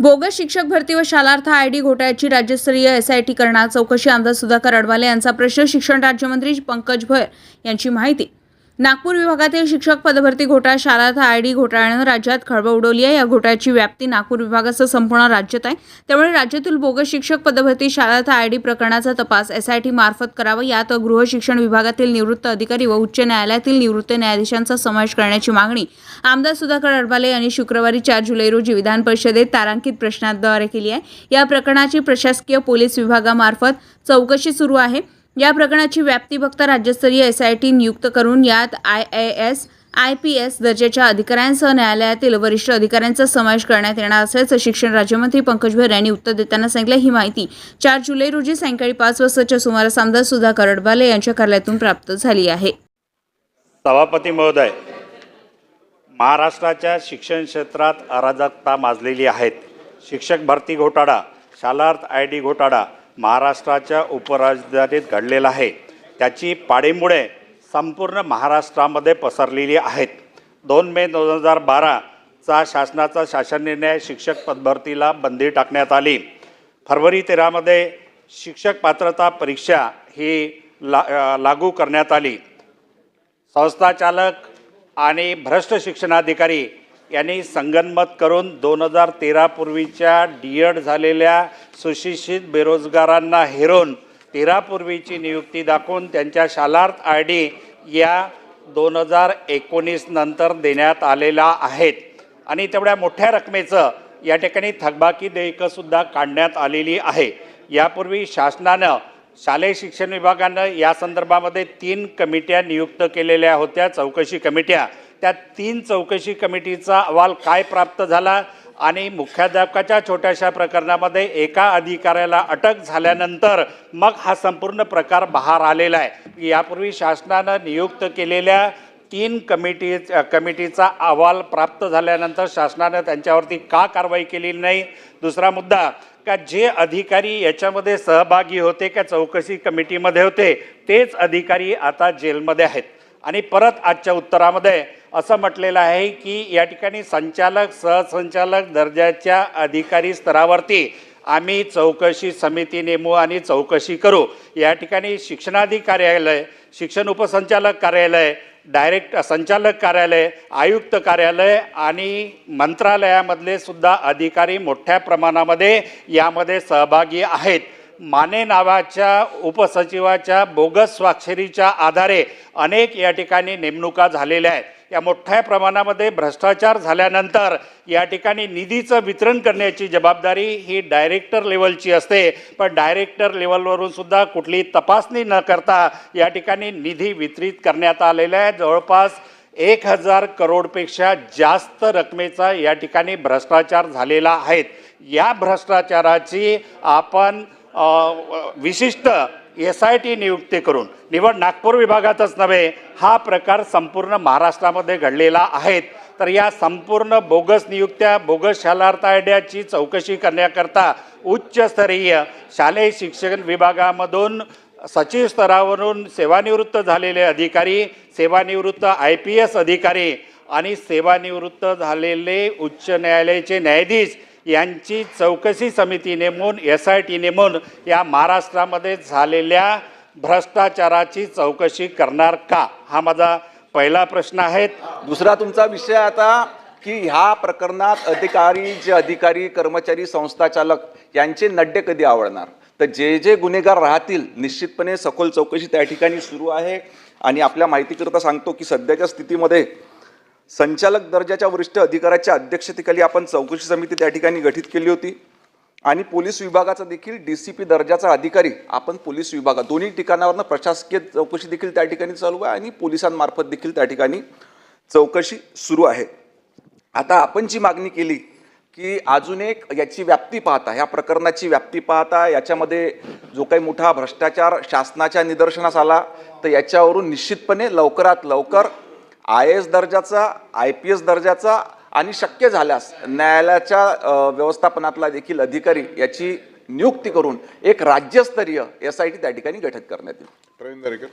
Bogus शिक्षक भरती व शालार्थ आय डी घोटाळ्याची राज्यस्तरीय एसआयटी करणार चौकशी आमदार सुधाकर अडवाले यांचा प्रश्न शिक्षण राज्यमंत्री पंकज भोयर यांची माहिती. नागपूर विभागातील शिक्षक पदभरती घोटाळा शारदा आय डी घोटाळ्यानं राज्यात खळबळ उडवली आहे. या घोटाळ्याची व्याप्ती नागपूर विभागासह संपूर्ण राज्यात आहे. त्यामुळे राज्यातील बोगस शिक्षक पदभरती शारदा आय डी प्रकरणाचा तपास एसआयटी मार्फत करावा. यात गृह शिक्षण विभागातील निवृत्त अधिकारी व उच्च न्यायालयातील निवृत्त न्यायाधीशांचा समावेश करण्याची मागणी. आमदार सुधाकर अडबाले यांनी शुक्रवारी चार जुलै रोजी विधान परिषदेत तारांकित प्रश्नाद्वारे केली आहे. या प्रकरणाची प्रशासकीय पोलीस विभागामार्फत चौकशी सुरू आहे. या प्रकरणाची व्याप्ती बघता राज्यस्तरीय एस आय टी नियुक्त करून यात I A S I P S दर्जाच्या अधिकाऱ्यांसह न्यायालयातील वरिष्ठ अधिकाऱ्यांचा समावेश करण्यात येणार असल्याचं शिक्षण राज्यमंत्री पंकज भर यांनी उत्तर देताना सांगितलं. ही माहिती चार जुलै रोजी सायंकाळी पाच वाजताच्या सुमारास आमदार सुधा करडबाले यांच्या कार्यालयातून प्राप्त झाली आहे. सभापती महोदय महाराष्ट्राच्या शिक्षण क्षेत्रात अराजकता माजलेली आहेत. शिक्षक भरती घोटाळा शालार्थ आय डी घोटाळा महाराष्ट्राच्या उपराजधानीत घडलेला आहे. त्याची पाळीमुळे संपूर्ण महाराष्ट्रामध्ये पसरलेली आहेत. दोन मे दोन हजार बाराचा शासनाचा शासन निर्णय शिक्षक पदभरतीला बंदी टाकण्यात आली. फरवरी तेरामध्ये शिक्षक पात्रता परीक्षा ही ला लागू करण्यात आली. संस्थाचालक आणि भ्रष्ट शिक्षणाधिकारी यांनी संगनमत करून दोन हजार तेरापूर्वीच्या डी एड झालेल्या सुशिक्षित बेरोजगारांना हेरून तेरापूर्वीची नियुक्ती दाखवून त्यांच्या शालार्थ आय डी या दोन हजार एकोणीस नंतर देण्यात आलेला आहेत. आणि तेवढ्या मोठ्या रकमेचं या ठिकाणी थकबाकी देयकंसुद्धा काढण्यात आलेली आहे. यापूर्वी शासनानं शालेय शिक्षण विभागानं या संदर्भामध्ये तीन कमिट्या नियुक्त केलेल्या होत्या चौकशी कमिट्या. त्या तीन चौकशी कमिटीचा अहवाल काय प्राप्त झाला? आणि मुख्याध्यापकाच्या छोट्याशा प्रकरणामध्ये एका अधिकाऱ्याला अटक झाल्यानंतर मग हा संपूर्ण प्रकार बाहेर आलेला आहे. यापूर्वी शासनानं नियुक्त केलेल्या तीन कमिटी कमिटीचा अहवाल प्राप्त झाल्यानंतर शासनानं त्यांच्यावरती का कारवाई केलेली नाही? दुसरा मुद्दा का जे अधिकारी याच्यामध्ये सहभागी होते का चौकशी कमिटीमध्ये होते तेच अधिकारी आता जेलमध्ये आहेत. आणि परत आजच्या उत्तरामध्ये असं म्हटलेलं आहे की या ठिकाणी संचालक सहसंचालक दर्जाच्या अधिकारी स्तरावरती आम्ही चौकशी समिती नेमू आणि चौकशी करू. या ठिकाणी शिक्षणाधिकार्यालय शिक्षण उपसंचालक कार्यालय डायरेक्ट संचालक कार्यालय आयुक्त कार्यालय आणि मंत्रालयामधले सुद्धा अधिकारी मोठ्या प्रमाणामध्ये यामध्ये सहभागी आहेत. माने नावाच्या उपसचिवाच्या बोगस स्वाक्षरीच्या आधारे अनेक या ठिकाणी नेमणुका झालेल्या आहेत. या मोठ्या प्रमाणामध्ये भ्रष्टाचार झाल्यानंतर या ठिकाणी निधीचं वितरण करण्याची जबाबदारी ही डायरेक्टर लेवलची असते. पण डायरेक्टर लेवलवरून सुद्धा कुठली तपासणी न करता या ठिकाणी निधी वितरित करण्यात आलेला आहे. जवळपास एक हजार करोडपेक्षा जास्त रकमेचा या ठिकाणी भ्रष्टाचार झालेला आहेत या भ्रष्टाचाराची आपण विशिष्ट एस आय टी नियुक्ती करून निवड नागपूर विभागातच नव्हे हा प्रकार संपूर्ण महाराष्ट्रामध्ये घडलेला आहेत तर या संपूर्ण बोगस नियुक्त्या बोगस शालार्थ आयड्याची चौकशी करण्याकरता उच्चस्तरीय शालेय शिक्षण विभागामधून सचिव स्तरावरून सेवानिवृत्त झालेले अधिकारी सेवानिवृत्त आय पी एस अधिकारी आणि सेवानिवृत्त झालेले उच्च न्यायालयाचे न्यायाधीश यांची चौकशी समिती नेमून एस आय टी नेमून या महाराष्ट्रामध्ये झालेल्या भ्रष्टाचाराची चौकशी करणार का? हा माझा पहिला प्रश्न आहे. दुसरा तुमचा विषय आता की ह्या प्रकरणात अधिकारी जे अधिकारी कर्मचारी संस्थाचालक यांचे नड्डे कधी आवडणार? तर जे जे गुन्हेगार राहतील निश्चितपणे सखोल चौकशी त्या ठिकाणी सुरू आहे. आणि आपल्या माहितीकरता सांगतो की सध्याच्या स्थितीमध्ये संचालक दर्जाच्या वरिष्ठ अधिकाऱ्याच्या अध्यक्षतेखाली आपण चौकशी समिती त्या ठिकाणी गठीत केली होती. आणि पोलीस विभागाचा देखील डी सी पी दर्जाचा अधिकारी आपण पोलीस विभागात दोन्ही ठिकाणावरनं प्रशासकीय चौकशी देखील त्या ठिकाणी चालू आहे आणि पोलिसांमार्फत देखील त्या ठिकाणी चौकशी सुरू आहे. आता आपण जी मागणी केली की अजून एक याची व्याप्ती पाहता ह्या प्रकरणाची व्याप्ती पाहता याच्यामध्ये जो काही मोठा भ्रष्टाचार शासनाच्या निदर्शनास आला तर याच्यावरून निश्चितपणे लवकरात लवकर आय एस दर्जाचा आय पी एस दर्जाचा आणि शक्य झाल्यास न्यायालयाच्या व्यवस्थापनातला देखील अधिकारी याची नियुक्ती करून एक राज्यस्तरीय एस आय टी त्या ठिकाणी गठीत करण्यात येईल. प्रवीण दरेकर.